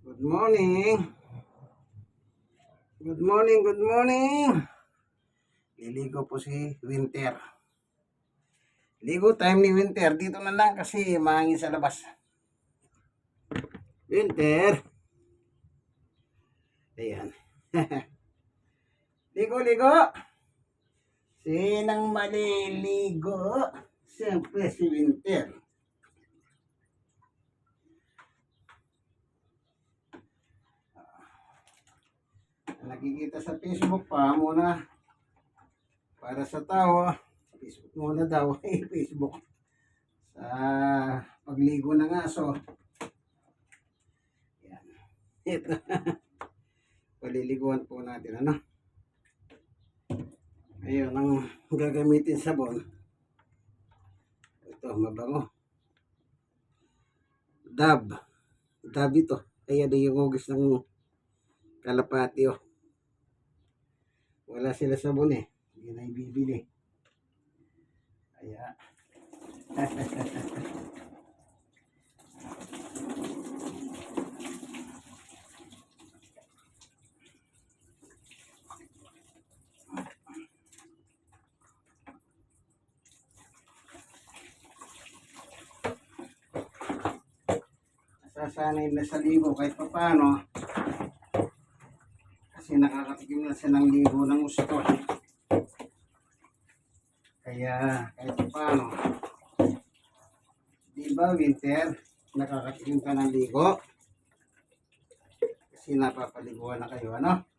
Good morning. Good morning, good morning. Liligo po si Winter. Ligo time ni Winter. Dito na lang kasi mahangin sa labas. Winter. Ayan. ligo, ligo. Sinang maliligo? Siyempre si Winter. Nakikita sa Facebook pa muna. Para sa tao Facebook muna daw. Eh Facebook. Sa pagligo ng aso. Yan. Ito. Paliliguan po natin ano? Ayun ang gagamitin sabon ito mabango. Dab. Dab ito. Kaya di yung hugis ng kalapati oh wala sila sabon eh. Hindi na ibibili. Kaya. Nasasanay na sa ligo kahit pa paano. Kasi nakakatikim na siya ng ligo ng gusto. Kaya kahit pa paano. Di ba winter, nakakatikim ka ng ligo? Kasi napapaliguan na kayo, ano?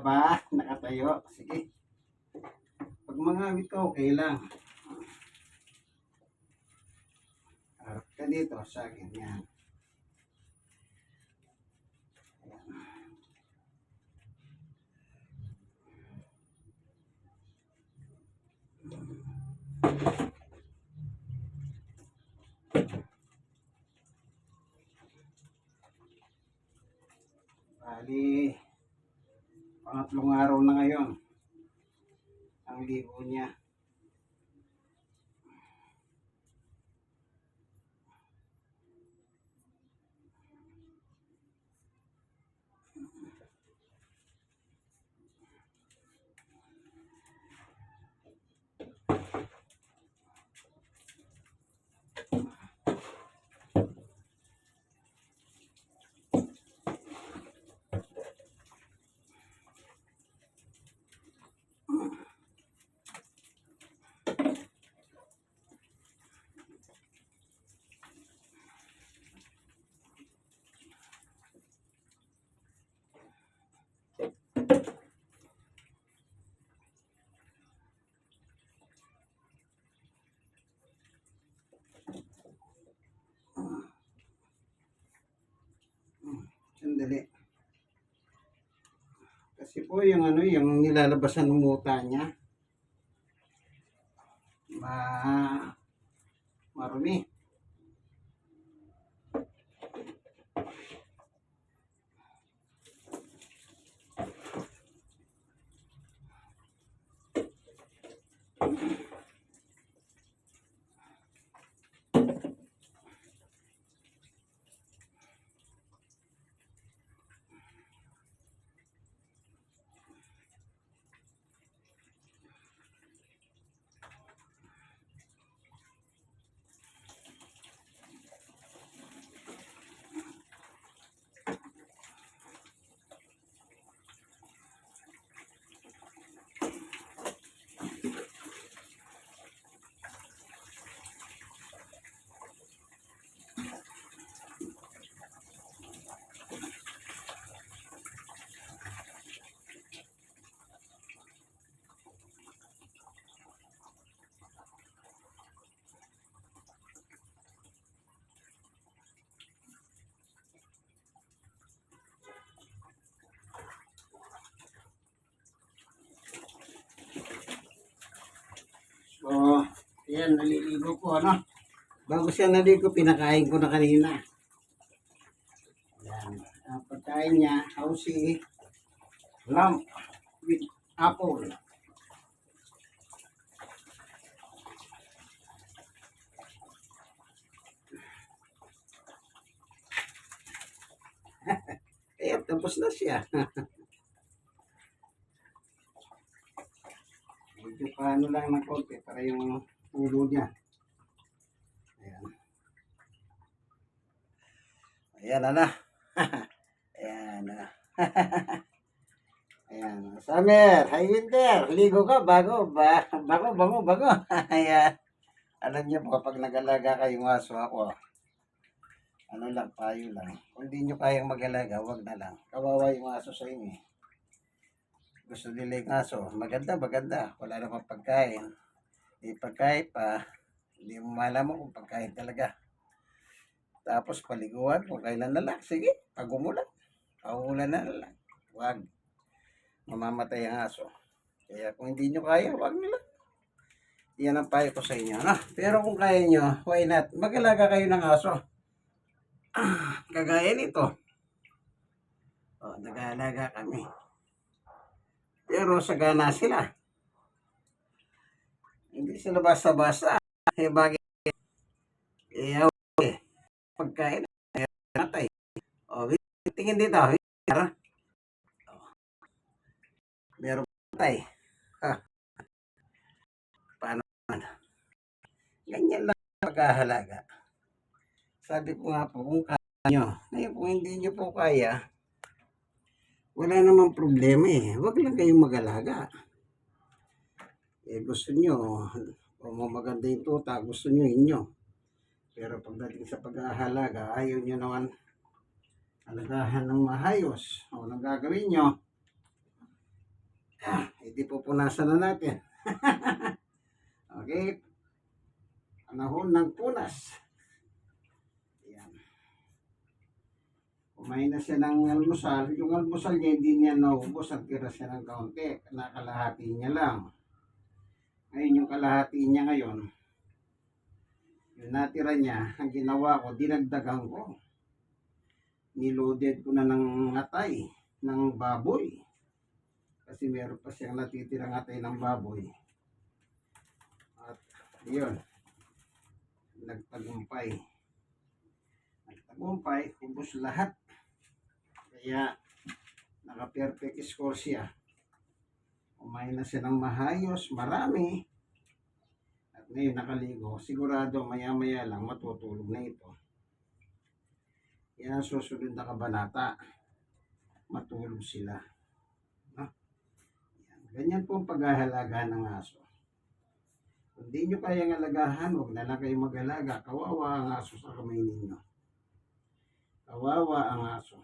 Ba? Nakatayo? Sige. Pag mangawit ka, okay lang. Harap ka dito sa akin. Yan. Ayan. Bali, pangatlong araw na ngayon ang ligo niya. Sandali. Kasi po yung ano, yung nilalabasan ng muta niya. Ma marumi. Yan, naliligo ko, ano? Bago siya naligo, pinakain ko na kanina. Yan. Ang pagkain niya, hausi, lamb with apple. Ayan, tapos na siya. Medyo paano lang ng konti para yung ulo niya. Ayan. Ayan na. Ayan na. Ayan. Summer, hi winter. Ligo ka bago, ba, bago, bango, bago. Ayan. Alam niyo po, kapag nag-alaga kayong aso ako, ano lang, payo lang. Kung di nyo kayang mag-alaga, wag na lang. Kawawa yung aso sa inyo. eh gusto nila yung aso, maganda, maganda. Wala namang pagkain. Di pagkain pa, hindi mo malaman kung pagkain talaga. Tapos paliguan kung kailan na lang. Sige, pag umulan. Pag umulan na lang. Huwag. Mamamatay ang aso. Kaya kung hindi nyo kaya, huwag nila. Yan ang payo ko sa inyo. No? Pero kung kaya nyo, why not? Mag-alaga kayo ng aso. Kagaya nito. O, nag-aalaga kami. Pero sagana sila. Hindi sila basta-basta. Eh, bakit? Eh, okay. Pagkain, eh, natay. O, wait, tingin dito. Wait, meron. O. Meron patay. Ha. Paano man? Ganyan lang pag-ahalaga. Sabi ko nga po, kung kaya nyo. Ngayon, kung hindi nyo po kaya, wala namang problema eh. Huwag lang kayong mag-alaga. Eh, gusto nyo, kung maganda yung tuta, gusto nyo inyo. Pero pagdating sa pag-ahalaga, ayaw nyo naman alagahan ng mahayos. O, anong gagawin nyo? Ah, hindi pupunasan na natin. okay? Panahon ng punas. Yan. Kumain na siya ng almusal. Yung almusal niya, hindi niya naubos. Nagtira siya ng kaunti. Nakalahati niya lang. Ngayon, yung kalahati niya ngayon, yung natira niya, ang ginawa ko, dinagdagan ko. Niloaded ko na ng atay, ng baboy. Kasi meron pa siyang natitirang atay ng baboy. At yun, nagtagumpay. Nagtagumpay, ubos lahat. Kaya, naka-perfect score siya. Kumain na siya ng mahayos, marami. At ngayon nakaligo, sigurado maya-maya lang matutulog na ito. Yan ang susunod na kabanata. Matulog sila. No? Yan. Ganyan po ang paghahalaga ng aso. Kung di nyo kayang alagahan, huwag na lang kayo mag-alaga. Kawawa ang aso sa kamay ninyo. Kawawa ang aso.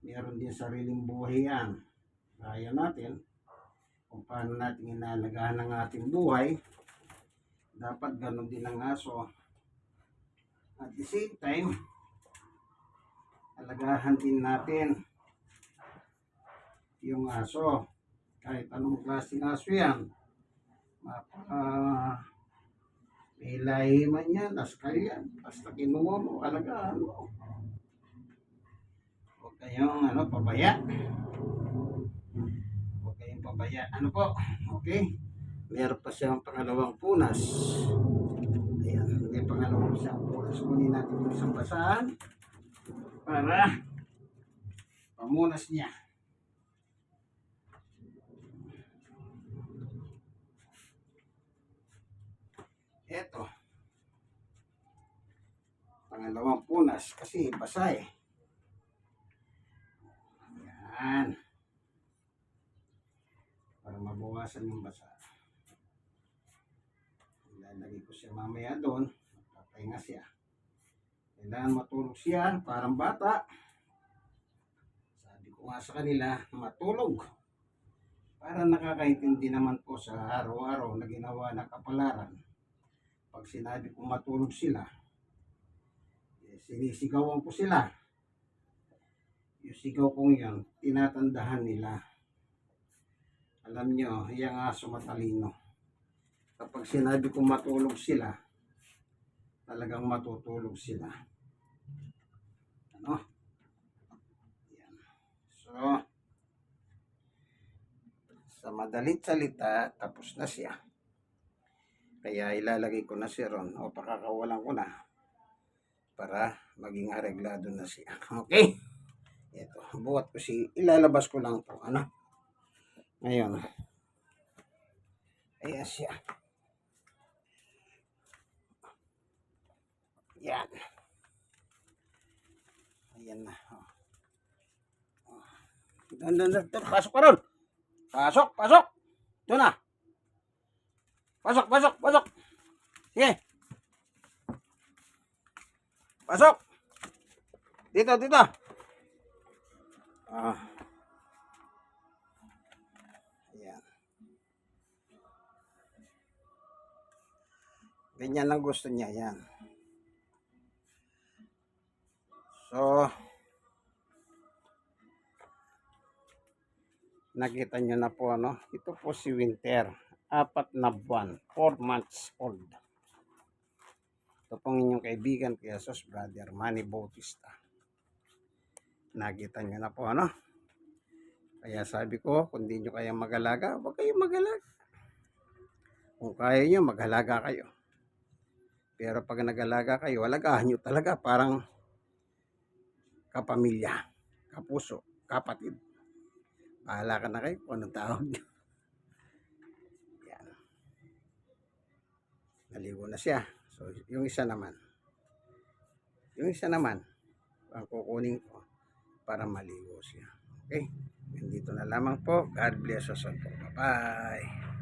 Meron din sariling buhay yan. Gaya natin, kung paano natin inalagahan ng ating buhay, dapat ganun din ang aso. At the same time, alagahan din natin yung aso. Kahit anong klaseng aso yan. Mapa, may lahi man yan, askal yan. Basta kinuha mo, alagaan mo. Huwag kayong ano, pabaya. Pabaya. Ano po? Okay? Meron pa siyang pangalawang punas. Ayan, may pangalawang siyang punas. Kunin natin yung isang basahan para pamunas niya. Eto. Pangalawang punas kasi basa eh. Yan. Para mabawasan yung basa. Ilalagay ko siya mamaya doon. Papahinga siya. Kailangan matulog siya, parang bata. Sabi ko nga sa kanila, matulog. Para nakakaintindi naman po sa araw-araw na ginawa na kapalaran. Pag sinabi ko matulog sila, eh, sinisigawan ko sila. Yung sigaw kong yan, tinatandahan nila. Alam nyo, yung aso matalino. Kapag sinabi kong matulog sila, talagang matutulog sila. Ano? Yan. So, sa madalit salita, tapos na siya. Kaya ilalagay ko na siya ron o pakakawalan ko na para maging areglado na siya. Okay? Ito, buhat ko si, ilalabas ko lang po, ano? Ngayon. Ayan siya. Yan. Ayan na. Oh. Oh. Doon, doon, doon, doon. Pasok ka ron. Pasok, pasok. Doon na. Pasok, pasok, pasok. Sige. Pasok. Dito, dito. Ganyan ang gusto niya, yan. So, nakita nyo na po, ano? Ito po si Winter. Apat na buwan. Four months old. Ito pong inyong kaibigan, kaya sos brother, Manny Bautista. Nakita nyo na po, ano? Kaya sabi ko, kung di nyo kaya mag-alaga, huwag kayong mag-alaga. Kung kaya nyo, mag-alaga kayo. Pero pag nag-alaga kayo, alagahan nyo talaga parang kapamilya, kapuso, kapatid. Bahala ka na kayo kung anong tawag nyo. Yan. Naligo na siya. So, yung isa naman. Yung isa naman, ang kukunin ko para maligo siya. Okay? Nandito na lamang po. God bless us all po. Bye-bye.